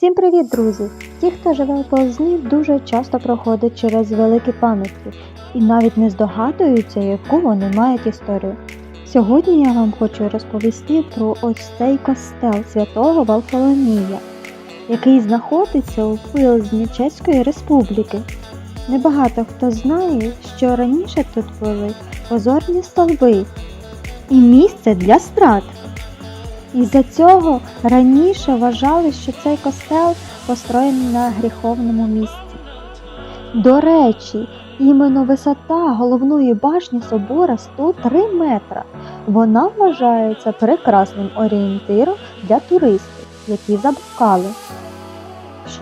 Всім привіт, друзі! Ті, хто живе у Полозні, дуже часто проходять через великі пам'ятки і навіть не здогадуються, яку вони мають історію. Сьогодні я вам хочу розповісти про ось цей костел святого Варфоломія, який знаходиться у Пилзні Чеської Республіки. Небагато хто знає, що раніше тут були позорні столби і місце для страт. Із-за цього раніше вважали, що цей костел построєний на гріховному місці. До речі, іменно висота головної башні собора 103 метра. Вона вважається прекрасним орієнтиром для туристів, які заблукали.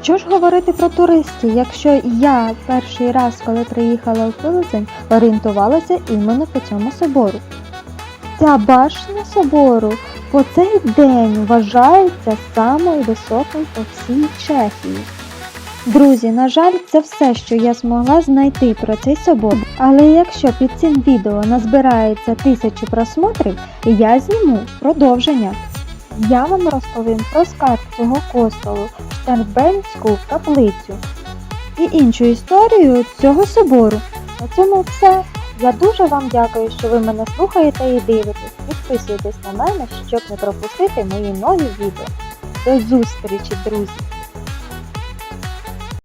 Що ж говорити про туристів, якщо я перший раз, коли приїхала в Пилзень, орієнтувалася іменно по цьому собору. Ця башня собору по цей день вважається самою високою по всій Чехії. Друзі, на жаль, це все, що я змогла знайти про цей собор. Але якщо під цим відео назбирається тисячу просмотрів, я зніму продовження. Я вам розповім про скарб цього костолу, Штербельську каплицю і іншу історію цього собору. На цьому все. Я дуже вам дякую, що ви мене слухаєте і дивитесь. Підписуйтесь на мене, щоб не пропустити мої нові відео. До зустрічі, друзі!